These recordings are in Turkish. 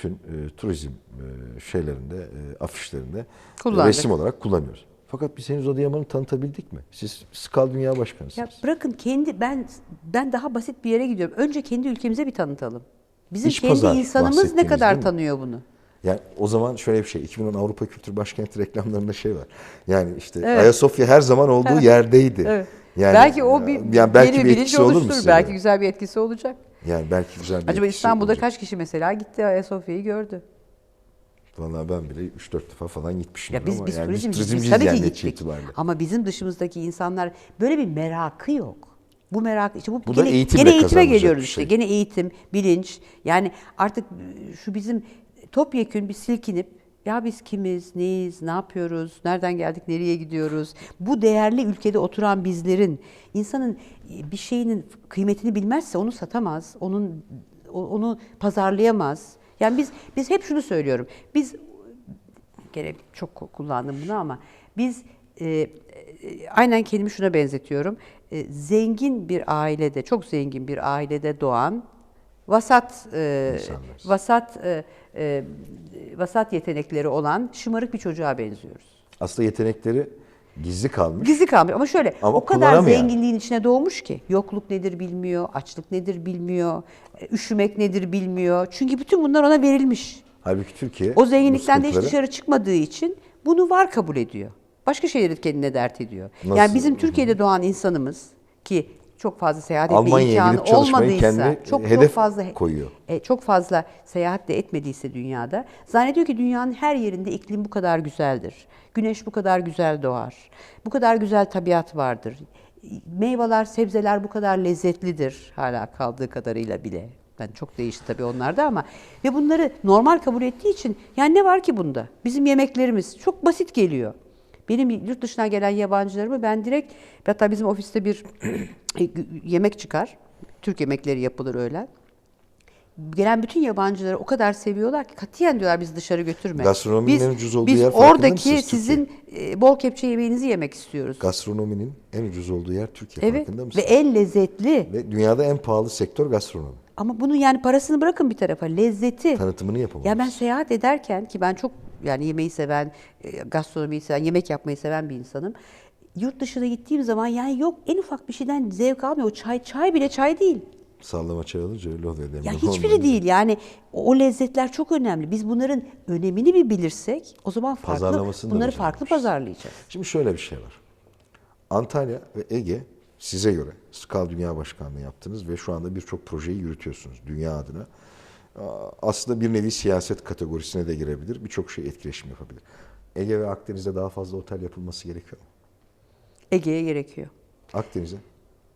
bütün e, turizm e, şeylerinde, e, afişlerinde Kullandık. resim olarak kullanıyoruz. Fakat biz henüz Adıyaman'ı tanıtabildik mi? Siz Skal Dünya Başkanısınız. Ya bırakın kendi ben ben daha basit bir yere gidiyorum. Önce kendi ülkemize bir tanıtalım. Bizim İç kendi pazar insanımız ne kadar tanıyor bunu? Yani o zaman şöyle bir şey, 2010 Avrupa Kültür Başkenti reklamlarında şey var. Yani işte Evet. Ayasofya her zaman olduğu yerdeydi. Evet. Yani, belki o bir yani belki yeni bir bilinç etkisi olur mu Belki güzel bir etkisi olacak. Yani belki güzel bir Acaba etkisi İstanbul'da olacak. kaç kişi mesela gitti Ayasofya'yı gördü? Vallahi ben bile 3-4 defa falan gitmişim. Ya biz biz yani turizm biz turizmciyiz tabii yani ki gittik. itibariyle. Ama bizim dışımızdaki insanlar böyle bir merakı yok. Bu merak işte bu, Bu gene, eğitimle gene eğitime geliyoruz bir işte. şey. Gene eğitim, bilinç. Yani artık şu bizim topyekün bir silkinip ya biz kimiz, neyiz, ne yapıyoruz, nereden geldik, nereye gidiyoruz? Bu değerli ülkede oturan bizlerin insanın bir şeyinin kıymetini bilmezse onu satamaz, onun onu pazarlayamaz. Yani biz biz hep şunu söylüyorum. Biz gene çok kullandım bunu ama biz e, e, aynen kendimi şuna benzetiyorum. E, zengin bir ailede, çok zengin bir ailede doğan vasat e, İnsanlar. vasat e, e, vasat yetenekleri olan şımarık bir çocuğa benziyoruz. Aslında yetenekleri gizli kalmış. Gizli kalmış ama şöyle Ama o kadar zenginliğin içine doğmuş ki yokluk nedir bilmiyor, açlık nedir bilmiyor, e, üşümek nedir bilmiyor. Çünkü bütün bunlar ona verilmiş. Halbuki Türkiye O zenginlikten de hiç dışarı çıkmadığı için bunu var kabul ediyor. Başka şeyleri kendine dert ediyor. Nasıl? Yani bizim Türkiye'de doğan insanımız ki çok fazla seyahat etme imkanı olmadıysa, kendine çok çok hedef fazla koyuyor. e, çok fazla seyahat de etmediyse dünyada zannediyor ki dünyanın her yerinde iklim bu kadar güzeldir. Güneş bu kadar güzel doğar. Bu kadar güzel tabiat vardır. Meyveler, sebzeler bu kadar lezzetlidir hala kaldığı kadarıyla bile. Yani çok değişti tabii onlarda ama ve bunları normal kabul ettiği için yani ne var ki bunda? Bizim yemeklerimiz çok basit geliyor. Benim yurt dışına gelen yabancılarımı ben direkt hatta bizim ofiste bir yemek çıkar. Türk yemekleri yapılır öğlen. Gelen bütün yabancıları o kadar seviyorlar ki katiyen diyorlar biz dışarı götürme. Gastronominin biz, en ucuz olduğu biz yer oradaki sizin e, bol kepçe yemeğinizi yemek istiyoruz. Gastronominin en ucuz olduğu yer Türkiye evet farkında ve mısınız? en lezzetli. Ve dünyada en pahalı sektör gastronomi. Ama bunun yani parasını bırakın bir tarafa. Lezzeti. Tanıtımını yapamamız. Ya ben seyahat ederken ki ben çok yani yemeği seven, e, gastronomiyi seven, yemek yapmayı seven bir insanım. Yurt dışına gittiğim zaman yani yok en ufak bir şeyden zevk almıyor. O çay çay bile çay değil. Sallama çay alınca öyle oluyor. Ya Ondan hiçbiri değil yani o lezzetler çok önemli. Biz bunların önemini bir bilirsek o zaman farklı bunları farklı pazarlayacağız. Şimdi şöyle bir şey var. Antalya ve Ege size göre Skal Dünya Başkanlığı yaptınız ve şu anda birçok projeyi yürütüyorsunuz dünya adına. Aslında bir nevi siyaset kategorisine de girebilir. Birçok şey etkileşim yapabilir. Ege ve Akdeniz'de daha fazla otel yapılması gerekiyor mu? Ege'ye gerekiyor. Akdeniz'e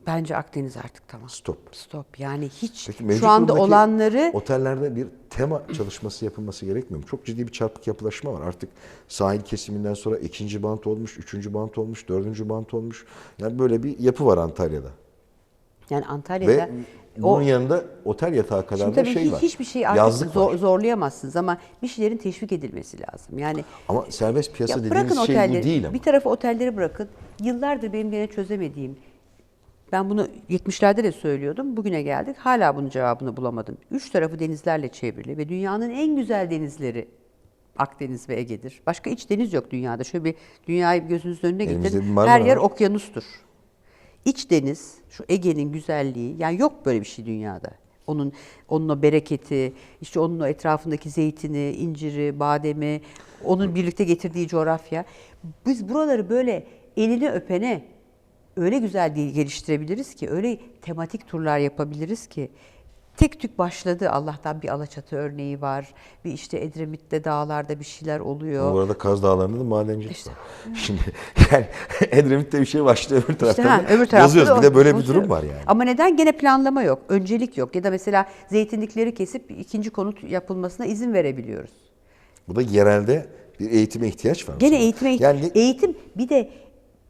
Bence Akdeniz artık tamam. stop. Stop. Yani hiç Peki şu anda olanları otellerde bir tema çalışması yapılması gerekmiyor mu? Çok ciddi bir çarpık yapılaşma var. Artık sahil kesiminden sonra ikinci bant olmuş, üçüncü bant olmuş, dördüncü bant olmuş. Yani böyle bir yapı var Antalya'da. yani Antalya'da Ve bunun yanında otel yatağı kadar Şimdi da tabii şey var. hiçbir şey artık Yazlık zor- var. zorlayamazsınız ama bir şeylerin teşvik edilmesi lazım. Yani Ama serbest piyasa ya dediğimiz bırakın şey otelleri, bu değil ama. bir tarafa otelleri bırakın. Yıllardır benim gene çözemediğim, ben bunu 70'lerde de söylüyordum, bugüne geldik hala bunun cevabını bulamadım. Üç tarafı denizlerle çevrili ve dünyanın en güzel denizleri Akdeniz ve Ege'dir. Başka iç deniz yok dünyada. Şöyle bir dünyayı gözünüzün önüne getirin. Her yer var. okyanustur. İç deniz, şu Ege'nin güzelliği, yani yok böyle bir şey dünyada. Onun onun o bereketi, işte onun o etrafındaki zeytini, inciri, bademi, onun birlikte getirdiği coğrafya. Biz buraları böyle elini öpene öyle güzel geliştirebiliriz ki, öyle tematik turlar yapabiliriz ki. Tek tük başladı Allah'tan bir Alaçatı örneği var. Bir işte Edremit'te dağlarda bir şeyler oluyor. Bu arada Kaz Dağları'nda da madencilik var. Şimdi yani Edremit'te bir şey başlıyor öbür tarafta. İşte ha, öbür tarafta yazıyoruz. da Bir de böyle bir durum var yani. Ama neden? Gene planlama yok, öncelik yok. Ya da mesela zeytinlikleri kesip ikinci konut yapılmasına izin verebiliyoruz. Bu da yerelde bir eğitime ihtiyaç var. Gene eğitime Yani eğitim bir de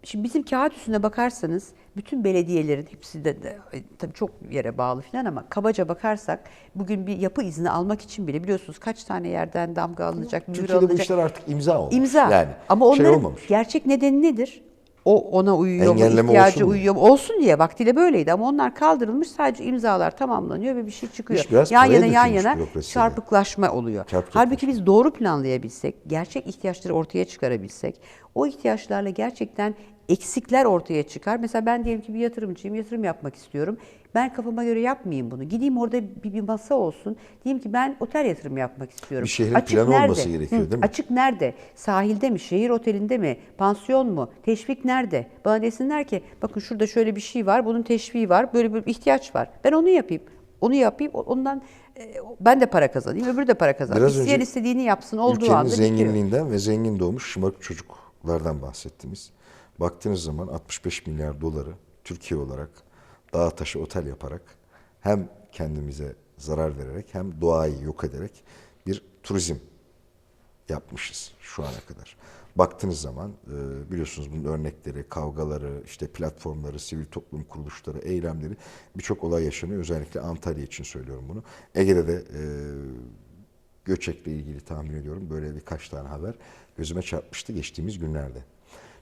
şimdi bizim kağıt üstüne bakarsanız bütün belediyelerin hepsi de, de tabii çok yere bağlı falan ama kabaca bakarsak bugün bir yapı izni almak için bile biliyorsunuz kaç tane yerden damga alınacak, mühür Türkiye'de bu alınacak. işler artık imza olmuş. İmza. Yani Ama şey onların olmamış. gerçek nedeni nedir? o ona uyuyor mu, Engelleme ihtiyacı olsun mu? uyuyor mu? Olsun diye vaktiyle böyleydi ama onlar kaldırılmış sadece imzalar tamamlanıyor ve bir şey çıkıyor. İş biraz yan yana yan yana çarpıklaşma oluyor. Çarpıklaşma. Halbuki biz doğru planlayabilsek, gerçek ihtiyaçları ortaya çıkarabilsek, o ihtiyaçlarla gerçekten eksikler ortaya çıkar. Mesela ben diyelim ki bir yatırımcıyım, yatırım yapmak istiyorum. Ben kafama göre yapmayayım bunu. Gideyim orada bir, bir masa olsun. Diyeyim ki ben otel yatırımı yapmak istiyorum. Bir şehrin planı olması gerekiyor, değil mi? Açık nerede? Sahilde mi? Şehir otelinde mi? Pansiyon mu? Teşvik nerede? Bana desinler ki bakın şurada şöyle bir şey var, bunun teşviği var, böyle bir ihtiyaç var. Ben onu yapayım. Onu yapayım, ondan e, ben de para kazanayım, öbürü de para kazanayım. Biraz İsteyen önce istediğini yapsın olduğu Ülkenin anda bitiyor. zenginliğinden ve zengin doğmuş şımarık çocuklardan bahsettiniz. Baktığınız zaman 65 milyar doları Türkiye olarak dağa taşı otel yaparak hem kendimize zarar vererek hem doğayı yok ederek bir turizm yapmışız şu ana kadar. Baktığınız zaman e, biliyorsunuz bunun örnekleri, kavgaları, işte platformları, sivil toplum kuruluşları, eylemleri birçok olay yaşanıyor. Özellikle Antalya için söylüyorum bunu. Ege'de de e, Göçek'le ilgili tahmin ediyorum böyle birkaç tane haber gözüme çarpmıştı geçtiğimiz günlerde.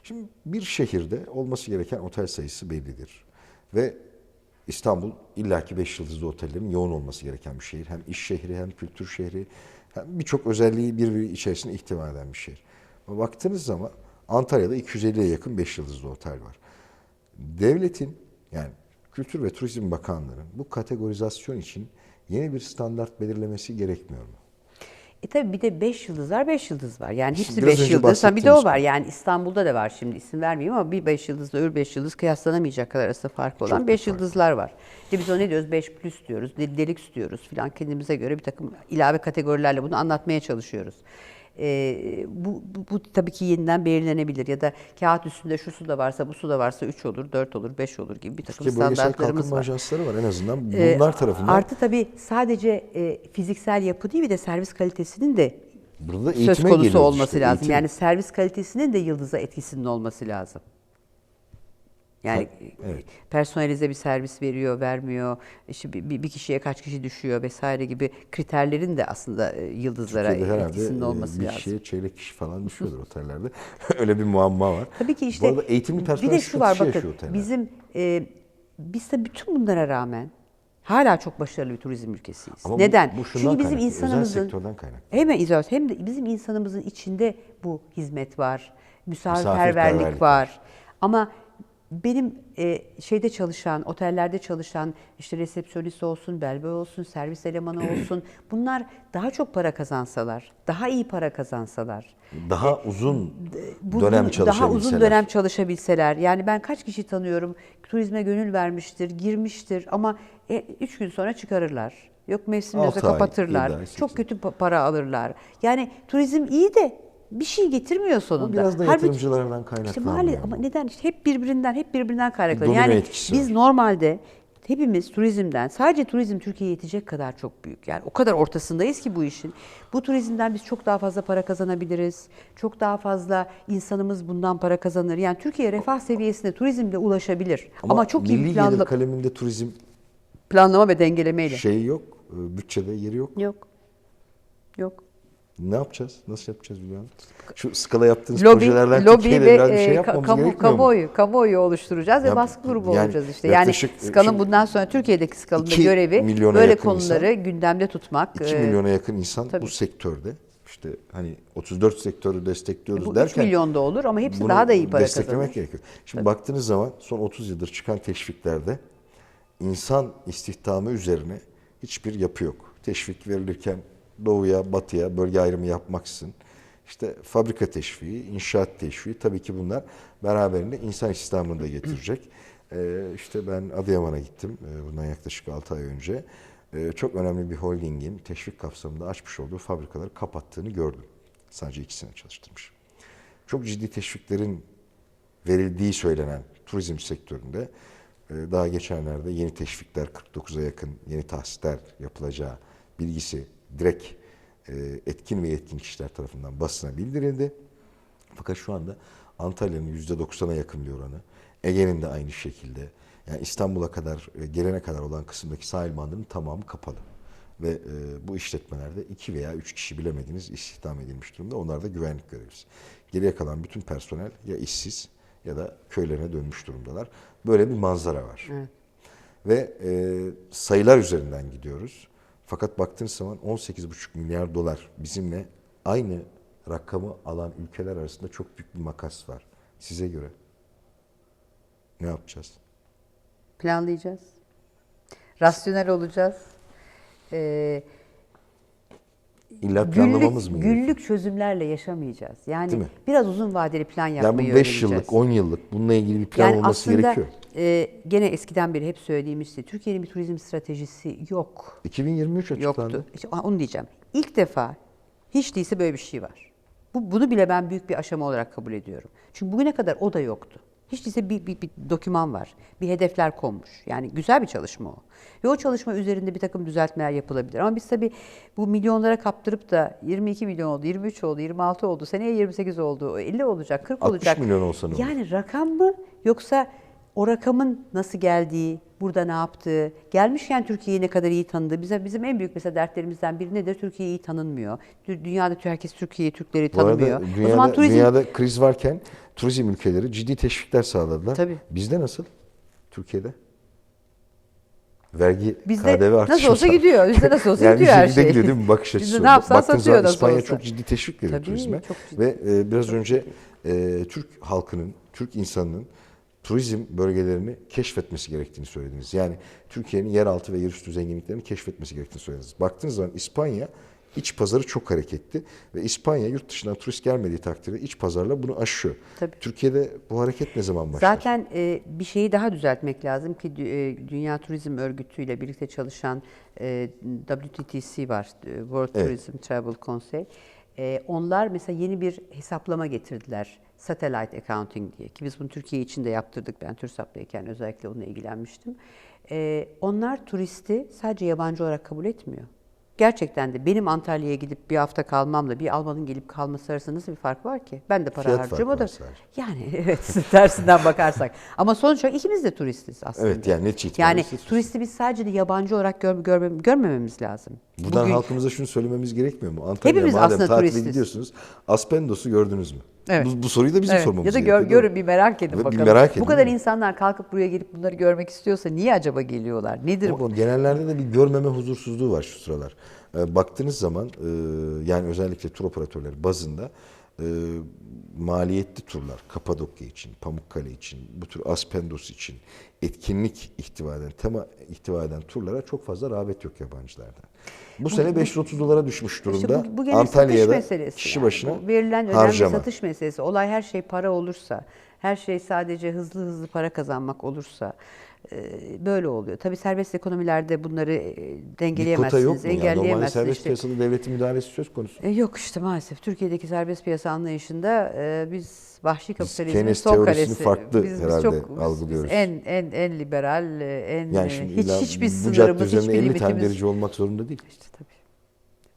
Şimdi bir şehirde olması gereken otel sayısı bellidir. Ve İstanbul illaki 5 yıldızlı otellerin yoğun olması gereken bir şehir. Hem iş şehri hem kültür şehri hem birçok özelliği birbiri içerisinde ihtiva eden bir şehir. Ama baktığınız zaman Antalya'da 250'ye yakın 5 yıldızlı otel var. Devletin yani Kültür ve Turizm Bakanlığı'nın bu kategorizasyon için yeni bir standart belirlemesi gerekmiyor mu? E tabii bir de 5 yıldız var, 5 yıldız var. Yani hepsi Biraz 5 önce yıldız. Ha bir de o var. Yani İstanbul'da da var şimdi isim vermeyeyim ama bir 5 yıldızla öbür 5 yıldız kıyaslanamayacak kadar arasında fark olan büyük 5 fark. yıldızlar var. İşte biz ona ne diyoruz? 5 plus diyoruz, de- deluxe diyoruz filan kendimize göre bir takım ilave kategorilerle bunu anlatmaya çalışıyoruz. Ee, bu, bu, bu tabii ki yeniden belirlenebilir ya da kağıt üstünde şu su da varsa bu su da varsa 3 olur, 4 olur, 5 olur gibi bir takım bölgesel standartlarımız var. ajansları var en azından Ee, bunlar tarafından. Artı tabii sadece e, fiziksel yapı değil bir de servis kalitesinin de Burada da söz konusu olması işte, lazım. eğitim. Yani servis kalitesinin de yıldıza etkisinin olması lazım. Yani evet. personelize bir servis veriyor, vermiyor, işte bir, bir- bir kişiye kaç kişi düşüyor vesaire gibi kriterlerin de aslında e, yıldızlara Türkiye'de etkisinin e, olması bir lazım. kişiye çeyrek kişi falan düşüyordur otellerde. Öyle bir muamma var. Tabii ki Bu işte arada eğitimli personel bir de şu var bakın bizim e, biz de bütün bunlara rağmen hala çok başarılı bir turizm ülkesiyiz. Ama bu- Neden? bu şundan Çünkü bizim kaynaklı, özel insanımızın sektörden kaynaklı. hem izah hem de bizim insanımızın içinde bu hizmet var, misafirperverlik Misafirperverlik var. Ama benim e, şeyde çalışan, otellerde çalışan işte resepsiyonist olsun, belboy olsun, servis elemanı olsun bunlar daha çok para kazansalar, daha iyi para kazansalar, Daha uzun bu- dönem çalışabilseler. Daha uzun dönem çalışabilseler. Yani ben kaç kişi tanıyorum turizme gönül vermiştir, girmiştir ama e, üç gün sonra çıkarırlar. Yok ay, kapatırlar. ay, Çok kötü pa- para alırlar. Yani turizm iyi de bir şey getirmiyor sonunda. biraz da Halbuki- yatırımcılardan İşte kaynaklanmıyor maalesef mu? ama neden işte hep birbirinden hep birbirinden kaynaklanıyor. domino Yani etkisi biz var. normalde hepimiz turizmden sadece turizm Türkiye'ye yetecek kadar çok büyük. Yani o kadar ortasındayız ki bu işin. Bu turizmden biz çok daha fazla para kazanabiliriz. Çok daha fazla insanımız bundan para kazanır. Yani Türkiye refah seviyesine turizmle ulaşabilir. Ama, çok iyi gelir kaleminde turizm planlama ve dengelemeyle. şey yok. e, Bütçede yeri yok. Yok. Yok. Ne yapacağız? Nasıl yapacağız Hülya Hanım? Şu skala yaptığınız Lobi, projelerden lobi Türkiye'de ve biraz bir şey e, yapmamız kamu, gerekmiyor mu? kamuoyu, kamuoyu oluşturacağız Ya, ve baskı grubu yani olacağız işte. Yani e, şimdi bundan sonra Türkiye'deki iki görevi böyle konuları gündemde tutmak. 2 e, milyona yakın insan tabii. bu sektörde. İşte hani 34 sektörü destekliyoruz bu 3 derken milyonda olur ama hepsi daha da iyi para desteklemek kazanır. gerekiyor. Şimdi baktığınız zaman son 30 yıldır çıkan teşviklerde insan istihdamı üzerine hiçbir yapı yok. Teşvik verilirken doğuya, batıya bölge ayrımı yapmaksızın işte fabrika teşviği, inşaat teşviği tabii ki bunlar beraberinde insan istihdamını da getirecek. Ee, işte ben Adıyaman'a gittim e, bundan yaklaşık 6 ay önce. Ee, çok önemli bir holdingin teşvik kapsamında açmış olduğu fabrikaları kapattığını gördüm. Sadece ikisini çalıştırmış. Çok ciddi teşviklerin verildiği söylenen turizm sektöründe e, daha geçenlerde yeni teşvikler 49'a yakın yeni tahsisler yapılacağı bilgisi direkt e, etkin ve yetkin kişiler tarafından basına bildirildi. Fakat şu anda Antalya'nın %90'a yakın bir oranı, Ege'nin de aynı şekilde, yani İstanbul'a kadar gelene kadar olan kısımdaki sahil bandının tamamı kapalı. Ve e, bu işletmelerde iki veya üç kişi bilemediğiniz istihdam edilmiş durumda. Onlar da güvenlik görevlisi. Geriye kalan bütün personel ya işsiz ya da köylerine dönmüş durumdalar. Böyle bir manzara var. Evet. Ve e, sayılar üzerinden gidiyoruz. Fakat baktığınız zaman 18,5 milyar dolar bizimle aynı rakamı alan ülkeler arasında çok büyük bir makas var. Size göre ne yapacağız? Planlayacağız. Rasyonel olacağız. Ee, İlla planlamamız günlük, mı günlük çözümlerle yaşamayacağız. Yani biraz uzun vadeli plan Yani yapmayı bu 5 öğreneceğiz. yıllık, 10 yıllık bununla ilgili bir plan yani olması aslında gerekiyor. E, gene eskiden beri hep söylediğimiz şey Türkiye'nin bir turizm stratejisi yok. 2023 açıklandı. Yoktu. İşte onu diyeceğim. İlk defa hiç değilse böyle bir şey var. Bu, bunu bile ben büyük bir aşama olarak kabul ediyorum. Çünkü bugüne kadar o da yoktu. Hiç değilse bir, bir, bir doküman var. Bir hedefler konmuş. Yani güzel bir çalışma o. Ve o çalışma üzerinde bir takım düzeltmeler yapılabilir. Ama biz tabii bu milyonlara kaptırıp da 22 milyon oldu, 23 oldu, 26 oldu, seneye 28 oldu, 50 olacak, 40 60 olacak. milyon olsa ne olur? Yani rakam mı yoksa o rakamın nasıl geldiği, burada ne yaptığı, gelmişken Türkiye'yi ne kadar iyi tanıdığı, bize bizim en büyük mesela dertlerimizden biri nedir? Türkiye iyi tanınmıyor. Dü- Dünyada herkes Türkiye'yi, Türkleri Bu arada tanımıyor. dünyada, o zaman turizm dünyada kriz varken turizm ülkeleri ciddi teşvikler sağladılar. Tabii. Bizde nasıl? Türkiye'de? Vergi, Bizde KDV artışı nasıl olsa gidiyor. Bizde nasıl olsa yani gidiyor her şey. gidiyor değil mi bakış Bizde açısı? ne yapsan Baktığın satıyor nasıl İspanya olsa. çok ciddi teşvik veriyor Tabii, turizme. çok ciddi. Ve e, biraz önce e, Türk halkının, Türk insanının turizm bölgelerini keşfetmesi gerektiğini söylediniz. Yani Türkiye'nin yeraltı ve yerüstü zenginliklerini keşfetmesi gerektiğini söylediniz. Baktığınız zaman İspanya iç pazarı çok hareketli ve İspanya yurt dışından turist gelmediği takdirde iç pazarla bunu aşıyor. Tabii. Türkiye'de bu hareket ne zaman başlar? Zaten e, bir şeyi daha düzeltmek lazım ki e, Dünya Turizm Örgütü ile birlikte çalışan e, WTTC var, e, World Evet. Tourism Travel Council. E, onlar mesela yeni bir hesaplama getirdiler. Satellite Accounting diye ki biz bunu Türkiye için de yaptırdık. Ben TÜRSAP'tayken özellikle onunla ilgilenmiştim. E, onlar turisti sadece yabancı olarak kabul etmiyor. Gerçekten de benim Antalya'ya gidip bir hafta kalmamla bir Almanın gelip kalması arasında nasıl bir fark var ki? Ben de para Fiyat harcıyorum o da. Yani evet tersinden bakarsak. Ama sonuç olarak ikimiz de turistiz aslında. Evet, yani netice itibariyle Yani turist. turisti biz sadece de yabancı olarak gör, görmem- görmememiz lazım. Buradan Bugün- halkımıza şunu söylememiz gerekmiyor mu? Antalya'ya Hepimiz madem aslında tatile turistiz. gidiyorsunuz, Aspendos'u gördünüz mü? Evet. Bu, bu soruyu da bizim Evet, sormamız Ya da gör, gerekiyor. görün bir merak edin Ve bir bakalım. merak edin, bu kadar insanlar kalkıp buraya gelip bunları görmek istiyorsa niye acaba geliyorlar? Nedir Ama bu? genellerde de bir görmeme huzursuzluğu var şu sıralar. Ee, baktığınız zaman e, yani özellikle tur operatörleri bazında e, maliyetli turlar Kapadokya için, Pamukkale için, bu tür Aspendos için etkinlik ihtiva eden, tema ihtiva eden turlara çok fazla rağbet yok yabancılardan. Bu sene 530 dolara düşmüş durumda. İşte bu, bu gene Antalya'da satış meselesi. kişi yani. başına Bu verilen önemli harcama. satış meselesi. Olay her şey para olursa, her şey sadece hızlı hızlı para kazanmak olursa e, böyle oluyor. Tabii serbest ekonomilerde bunları e, dengeleyemezsiniz, yok mu? Normalde engelleyemezsiniz. serbest İşte- piyasada devletin müdahalesi söz konusu. E, yok işte maalesef. Türkiye'deki serbest piyasa anlayışında biz vahşi kapitalizmin son karesi. farklı biz, biz herhalde çok, biz- algılıyoruz. Biz en, en, en liberal, en Yani hiç, hiçbir sınırımız, hiçbir üzerinde 50 tane limitimiz. olmak zorunda değil. İşte tabii.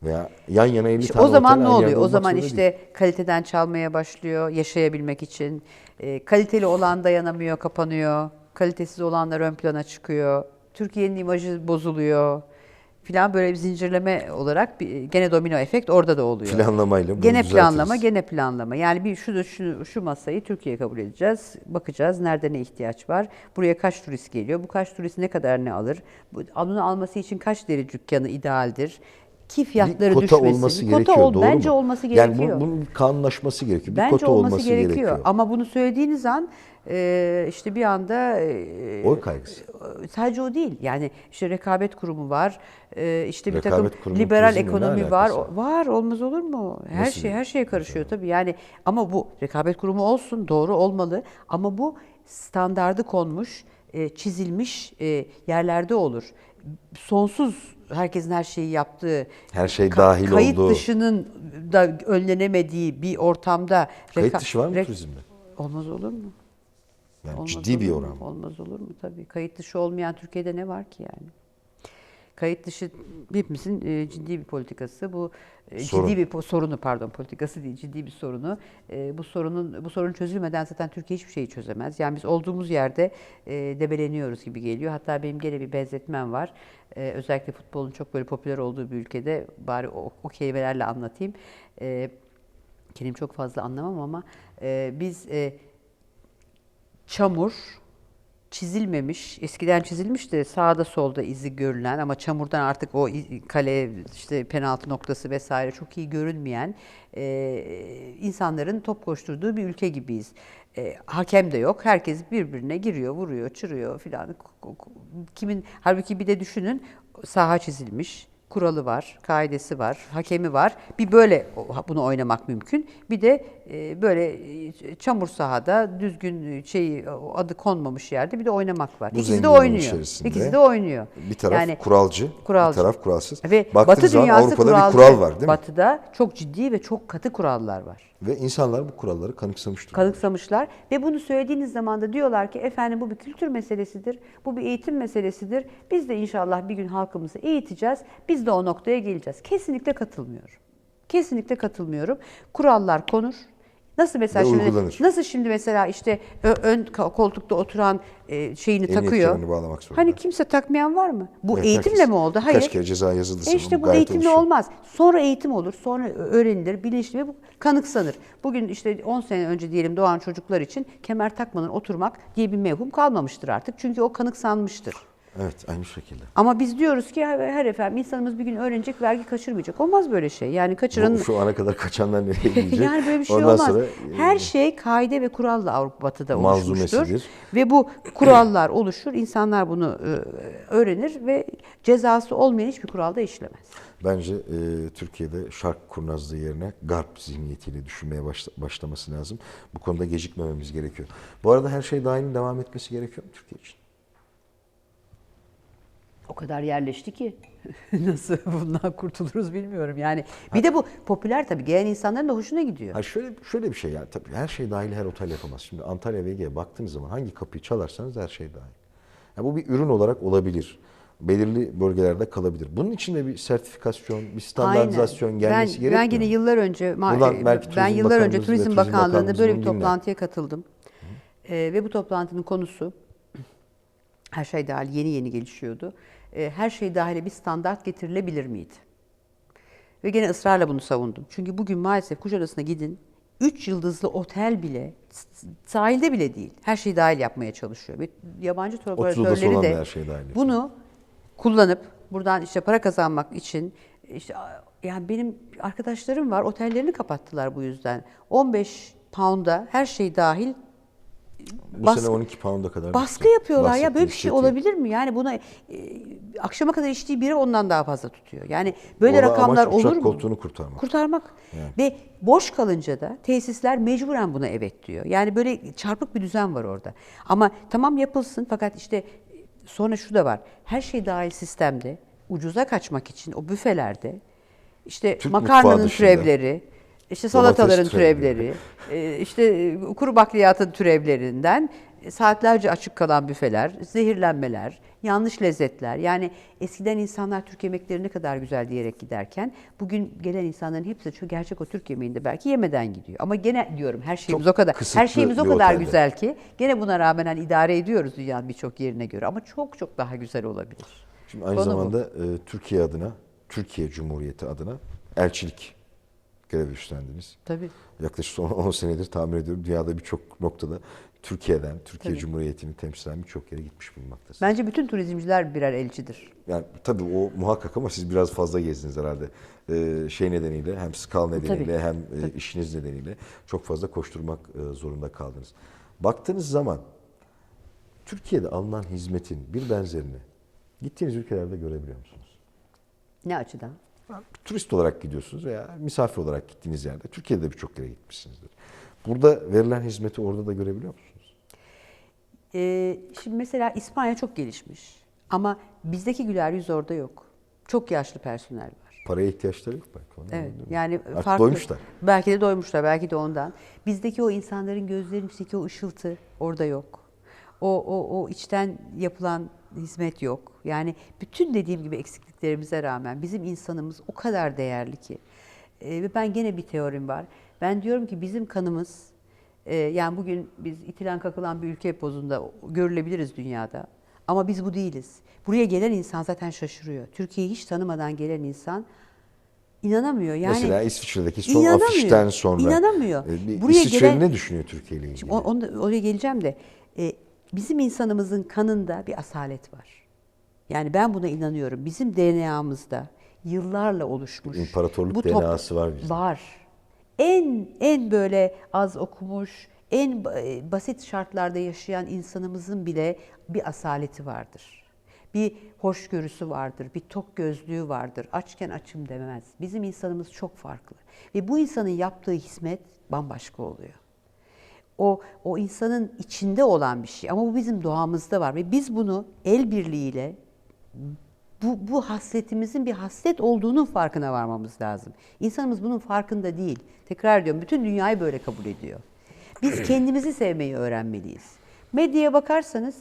Veya yan yana 50 İşte tane o zaman ne oluyor? O zaman işte değil. kaliteden çalmaya başlıyor yaşayabilmek için. E, kaliteli olan dayanamıyor, kapanıyor. Kalitesiz olanlar ön plana çıkıyor. Türkiye'nin imajı bozuluyor. Filan böyle bir zincirleme olarak bir, gene domino efekt orada da oluyor. Planlamayla bunu Gene düzeltiriz. planlama, gene planlama. Yani bir şu şu şu masayı Türkiye kabul edeceğiz. Bakacağız nerede ne ihtiyaç var. Buraya kaç turist geliyor? Bu kaç turist ne kadar ne alır? Bu bunu alması için kaç deri dükkanı idealdir? Ki fiyatları bir kota düşmesin. olması Bir kota gerekiyor. ol- doğru bence mu? olması gerekiyor. Yani bu- bunun bir kanunlaşması gerekiyor. Bir Bence kota olması, olması, gerekiyor. Ama bunu söylediğiniz an e, işte bir anda e, Oy kaygısı. sadece o değil. Yani işte rekabet kurumu var. e, işte bir Rekabet takım kurumu liberal ekonomi var. O- Var olmaz olur mu? Her Nasıl şey her şeye karışıyor tabii. Yani ama bu rekabet kurumu olsun, doğru olmalı ama bu standardı konmuş, e, çizilmiş e, yerlerde olur. Sonsuz herkesin her şeyi yaptığı Her şey dahil kayıt olduğu. dışının da önlenemediği bir ortamda Kayıt dışı var mı turizmde? Olmaz olur mu? Yani Olmaz ciddi bir oran. Olmaz olur mu tabii. Kayıt dışı olmayan Türkiye'de ne var ki yani? Kayıt dışı hepimizin e, ciddi bir politikası. Bu e, Sorun. ciddi bir sorunu pardon politikası değil ciddi bir sorunu. E, bu sorunun bu sorun çözülmeden zaten Türkiye hiçbir şeyi çözemez. Yani biz olduğumuz yerde e, debeleniyoruz gibi geliyor. Hatta benim gene bir benzetmem var. E, özellikle futbolun çok böyle popüler olduğu bir ülkede bari o, o kelimelerle anlatayım. E, kendim çok fazla anlamam ama e, biz e, çamur, çizilmemiş, eskiden çizilmiş de sağda solda izi görülen ama çamurdan artık o kale, işte penaltı noktası vesaire çok iyi görünmeyen e, insanların top koşturduğu bir ülke gibiyiz. E, hakem de yok. Herkes birbirine giriyor, vuruyor, çırıyor filan. Kimin halbuki bir de düşünün saha çizilmiş kuralı var, kaidesi var, hakemi var. Bir böyle bunu oynamak mümkün. Bir de e, böyle e, çamur sahada düzgün şey o adı konmamış yerde bir de oynamak var. Bu İkisi de oynuyor. içerisinde İkisi de oynuyor. Bir taraf Yani kuralcı, kuralcı. bir taraf kuralsız. ve Baktığınız Batı dünyası Avrupa'da kuralcı. bir kural var değil mi? Batı'da çok ciddi ve çok katı kurallar var. Ve insanlar bu kuralları kanıksamış kanıksamışlar ve bunu söylediğiniz zaman da diyorlar ki efendim bu bir kültür meselesidir, bu bir eğitim meselesidir. Biz de inşallah bir gün halkımızı eğiteceğiz, biz de o noktaya geleceğiz. Kesinlikle katılmıyorum. Kesinlikle katılmıyorum. Kurallar konur. Nasıl mesela Ve şimdi uygulanır. nasıl şimdi mesela işte ön koltukta oturan e, şeyini Emniyet takıyor. bağlamak zorunda. Hani kimse takmayan var mı? Bu Evet, eğitimle herkes mi oldu? Kaç Hayır. kere ceza yazıldı E işte bu eğitimle alışıyor. olmaz. Sonra eğitim olur, sonra öğrenilir, bilinçli ve bu kanıksanır. Bugün işte 10 sene önce diyelim doğan çocuklar için kemer takmadan oturmak diye bir mevhum kalmamıştır artık. Çünkü o kanıksanmıştır. Evet aynı şekilde. Ama biz diyoruz ki her efendim insanımız bir gün öğrenecek, vergi kaçırmayacak. Olmaz böyle şey. Yani kaçıran Bu şu ana kadar kaçanlar nereye gidecek? yani böyle bir şey Ondan olmaz. sonra Her şey kaide ve kuralla Avrupa Batı'da oluşmuştur. Ve bu kurallar oluşur. İnsanlar bunu e, öğrenir ve cezası olmayan hiçbir kuralda işlemez. Bence e, Türkiye'de şark kurnazlığı yerine garp zihniyetiyle düşünmeye başla- başlaması lazım. Bu konuda gecikmememiz gerekiyor. Bu arada her şey dahilin devam etmesi gerekiyor mu Türkiye için? O kadar yerleşti ki nasıl bundan kurtuluruz bilmiyorum. Yani bir de bu popüler tabii gelen insanların da hoşuna gidiyor. Ha şöyle şöyle bir şey yani tabii her şey dahil her otel yapamaz. Şimdi Antalya ve Ege'ye baktığınız zaman hangi kapıyı çalarsanız her şey dahil. Ya bu bir ürün olarak olabilir. Belirli bölgelerde kalabilir. Bunun için de bir sertifikasyon, bir standartizasyon Aynen. gelmesi ben, gerekmiyor Ben yine yıllar önce Buradan e, belki ben yıllar önce Turizm Bakanlığı'nda böyle bir toplantıya katıldım. E, ve bu toplantının konusu her şey dahil yeni yeni gelişiyordu. E, her şey dahil bir standart getirilebilir miydi? Ve gene ısrarla bunu savundum. Çünkü bugün maalesef Kuşadası'na gidin. 3 yıldızlı otel bile, sahilde bile değil. Her şeyi dahil yapmaya çalışıyor. Ve yabancı tur 30 odası operatörleri de her şey dahil bunu kullanıp buradan işte para kazanmak için işte yani benim arkadaşlarım var otellerini kapattılar bu yüzden. 15 pound'a her şey dahil Bu baskı- sene 12 pound'a kadar Baskı yapıyorlar ya böyle bir şey olabilir mi? Yani buna e, akşama kadar içtiği biri ondan daha fazla tutuyor. Yani böyle Orada rakamlar olur uçak mu? koltuğunu kurtarmak. Kurtarmak. Ve boş kalınca da tesisler mecburen buna evet diyor. Yani böyle çarpık bir düzen var orada. Ama tamam yapılsın fakat işte sonra şu da var. Her şey dahil sistemde ucuza kaçmak için o büfelerde işte Türk makarnanın türevleri, işte salataların türevleri. türevleri, işte e, kuru bakliyatın türevlerinden saatlerce açık kalan büfeler, zehirlenmeler, yanlış lezzetler. Yani eskiden insanlar Türk yemekleri ne kadar güzel diyerek giderken bugün gelen insanların hepsi şu gerçek o Türk yemeğinde belki yemeden gidiyor. Ama gene diyorum her şeyimiz Çok o kadar her şeyimiz o kadar otelde. güzel ki gene buna rağmen hani idare ediyoruz dünyanın birçok yerine göre ama çok çok daha güzel olabilir. Şimdi aynı Konu bu. zamanda e, Türkiye adına, Türkiye Cumhuriyeti adına elçilik görevi üstlendiniz. Tabii. Yaklaşık son 10 senedir tahmin ediyorum dünyada birçok noktada Türkiye'den, Türkiye Tabii. Cumhuriyeti'ni temsilen birçok yere gitmiş bulunmaktasınız. Bence bütün turizmciler birer elçidir. Yani tabii o muhakkak ama siz biraz fazla gezdiniz herhalde. Ee, şey nedeniyle hem skal nedeniyle Tabii. hem e, işiniz nedeniyle çok fazla koşturmak e, zorunda kaldınız. Baktığınız zaman Türkiye'de alınan hizmetin bir benzerini gittiğiniz ülkelerde görebiliyor musunuz? Ne açıdan? Turist olarak gidiyorsunuz veya misafir olarak gittiğiniz yerde Türkiye'de birçok yere gitmişsinizdir. Burada verilen hizmeti orada da görebiliyor musunuz? Ee, şimdi mesela İspanya çok gelişmiş. Ama bizdeki güler yüz orada yok. Çok yaşlı personel var. Paraya ihtiyaçları yok belki. ondan Evet. Yani Artık farklı. doymuşlar. Belki de doymuşlar, belki de ondan. Bizdeki o insanların gözlerinin içindeki o ışıltı orada yok. O o o içten yapılan hizmet yok. Yani bütün dediğim gibi eksikliklerimize rağmen bizim insanımız o kadar değerli ki. Ee, ve ben gene bir teorim var. Ben diyorum ki bizim kanımız e, yani bugün biz itilen kakılan bir ülke pozunda görülebiliriz dünyada. Ama biz bu değiliz. Buraya gelen insan zaten şaşırıyor. Türkiye'yi hiç tanımadan gelen insan inanamıyor. Yani Mesela İsviçre'deki son afişten sonra İnanamıyor. e, Buraya İsviçreli gelen- ne düşünüyor Türkiye ile ilgili? Şimdi o- onu da- oraya geleceğim de e, bizim insanımızın kanında bir asalet var. Yani ben buna inanıyorum. Bizim DNA'mızda yıllarla oluşmuş. İmparatorluk bu DNA'sı var bizde. Var. En en böyle az okumuş, en e, basit şartlarda yaşayan insanımızın bile bir asaleti vardır. Bir hoşgörüsü vardır, bir tok gözlüğü vardır. Açken açım demez. Bizim insanımız çok farklı. Ve bu insanın yaptığı hizmet bambaşka oluyor. O o insanın içinde olan bir şey ama bu bizim doğamızda var ve biz bunu el birliğiyle bu, bu hasletimizin bir haslet olduğunun farkına varmamız lazım. İnsanımız bunun farkında değil. Tekrar diyorum bütün dünyayı böyle kabul ediyor. Biz kendimizi sevmeyi öğrenmeliyiz. Medyaya bakarsanız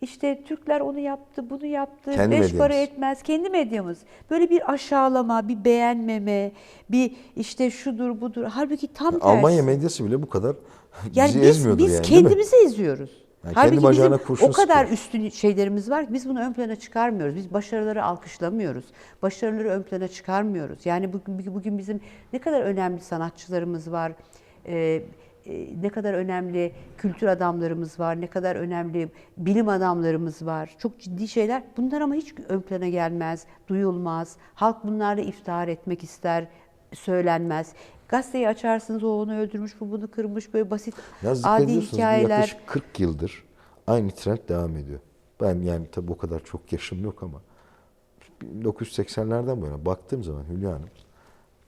işte Türkler onu yaptı, bunu yaptı, Kendi beş para medyamız. etmez. Kendi medyamız. Böyle bir aşağılama, bir beğenmeme, bir işte şudur budur. Halbuki tam tersi. Almanya medyası bile bu kadar Yani bizi biz, biz yani kendimizi eziyoruz. Yani Halbuki kendi bizim o kadar sıkıyor. üstün şeylerimiz var ki biz bunu ön plana çıkarmıyoruz. Biz başarıları alkışlamıyoruz. Başarıları ön plana çıkarmıyoruz. Yani bugün, bugün bizim ne kadar önemli sanatçılarımız var. Ee, ne kadar önemli kültür adamlarımız var, ne kadar önemli bilim adamlarımız var. Çok ciddi şeyler. Bunlar ama hiç ön plana gelmez, duyulmaz. Halk bunlarla iftihar etmek ister, söylenmez. Gazeteyi açarsınız o onu öldürmüş, bu bunu kırmış böyle basit Ya adi hikayeler. yaklaşık 40 yıldır aynı trend devam ediyor. Ben yani tabii o kadar çok yaşım yok ama 1980'lerden bu yana baktığım zaman Hülya Hanım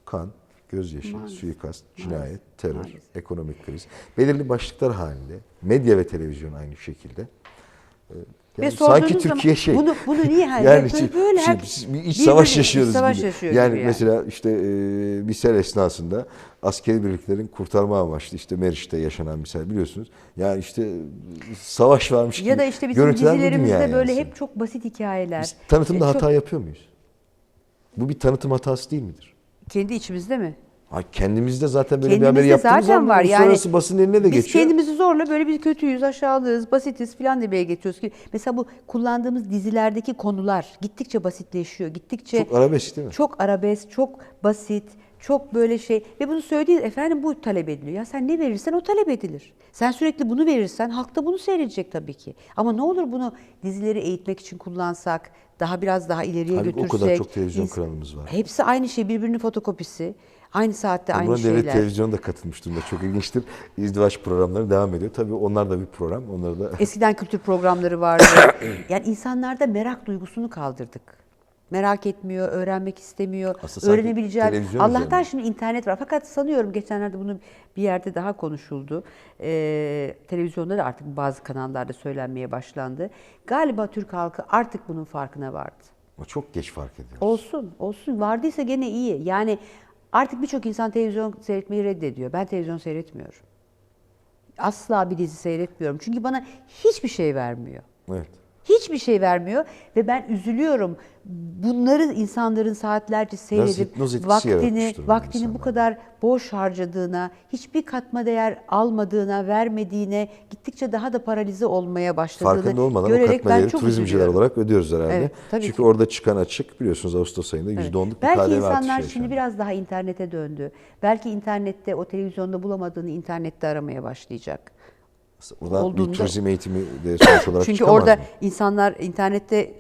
kan, gözyaşı, Maalesef. suikast, cinayet, Maalesef. terör, Maalesef. ekonomik kriz belirli başlıklar halinde medya ve televizyon aynı şekilde. Ve Yani sorduğunuz sanki Türkiye şey. bunu- bunu niye hani yani böyle- böyle şey, biz bir iç savaş iç yaşıyoruz savaş gibi. yaşıyor yani gibi yani. mesela işte e, misal esnasında askeri birliklerin kurtarma amaçlı işte Meriç'te yaşanan misal biliyorsunuz. Yani işte savaş varmış gibi. Ya da işte bizim dizilerimizde dünyaya böyle hep çok basit hikayeler. Biz tanıtımda E, çok- hata yapıyor muyuz? Bu bir tanıtım hatası değil midir? Kendi içimizde mi? Ha, kendimizde zaten böyle bir haberi Kendimizde yaptığımız zaten zaman var. Yani uluslararası basın eline de biz geçiyor. kendimizi zorla böyle bir kötüyüz, aşağılığız, basitiz filan demeye getiriyoruz ki. Mesela bu kullandığımız dizilerdeki konular gittikçe basitleşiyor. Gittikçe Çok arabesk değil mi? Çok arabesk, çok basit, çok böyle şey. Ve bunu söylediğiniz efendim bu talep ediliyor. Ya sen ne verirsen o talep edilir. Sen sürekli bunu verirsen halk da bunu seyredecek tabii ki. Ama ne olur bunu dizileri eğitmek için kullansak, daha biraz daha ileriye Halbuki o götürsek. kadar çok televizyon kanalımız var. Hepsi aynı şey, birbirinin fotokopisi. Aynı saatte aynı Buna şeyler. devlet televizyonu da katılmış durumda. Çok ilginçtir. İzdivaç programları devam ediyor. Tabii onlar da bir program. Onları da Eskiden kültür programları vardı. yani insanlarda merak duygusunu kaldırdık. Merak etmiyor, öğrenmek istemiyor, Aslında öğrenebileceği. Allah'tan üzerinden. şimdi internet var. Fakat sanıyorum geçenlerde bunu bir yerde daha konuşuldu. Ee, televizyonda da artık bazı kanallarda söylenmeye başlandı. Galiba Türk halkı artık bunun farkına vardı. Ama çok geç fark ediyor. Olsun, olsun. Vardıysa gene iyi. Yani artık birçok insan televizyon seyretmeyi reddediyor. Ben televizyon seyretmiyorum. Asla bir dizi seyretmiyorum. Çünkü bana hiçbir şey vermiyor. Evet. Hiçbir şey vermiyor ve ben üzülüyorum. Bunları insanların saatlerce seyredip vaktini vaktini bu insanlar. kadar boş harcadığına, hiçbir katma değer almadığına, vermediğine, gittikçe daha da paralize olmaya başladığını Farkında olmadan o görerek katma ben değeri çok turizmciler üzülüyorum. olarak ödüyoruz herhalde. Evet, tabii Çünkü ki. orada çıkan açık biliyorsunuz Ağustos ayında Evet. %10'luk bir Belki KDV insanlar artışı şimdi yaşandı. biraz daha internete döndü. Belki internette o televizyonda bulamadığını internette aramaya başlayacak. Buradan olduğunda- bir turizm eğitimi de sonuç olarak Çünkü orada mı? insanlar internette e,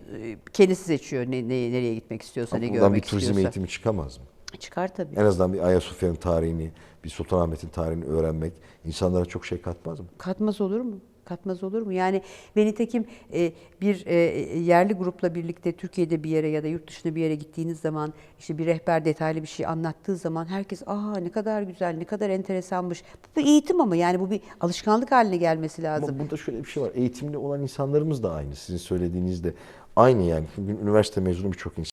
kendisi seçiyor ne, ne- nereye gitmek istiyorsa, ne Buradan bir görmek turizm istiyorsa. eğitimi çıkamaz mı? Çıkar tabii. En azından bir Ayasofya'nın tarihini, bir Sultanahmet'in tarihini öğrenmek insanlara çok şey katmaz mı? Katmaz olur mu? Katmaz olur mu? Yani ve nitekim e, bir e, yerli grupla birlikte Türkiye'de bir yere ya da yurt dışına bir yere gittiğiniz zaman işte bir rehber detaylı bir şey anlattığı zaman herkes aa ne kadar güzel, ne kadar enteresanmış. Bu bir eğitim ama yani bu bir alışkanlık haline gelmesi lazım. Ama burada şöyle bir şey var. Eğitimli olan insanlarımız da aynı. Sizin söylediğinizde aynı yani. Bugün üniversite mezunu birçok insan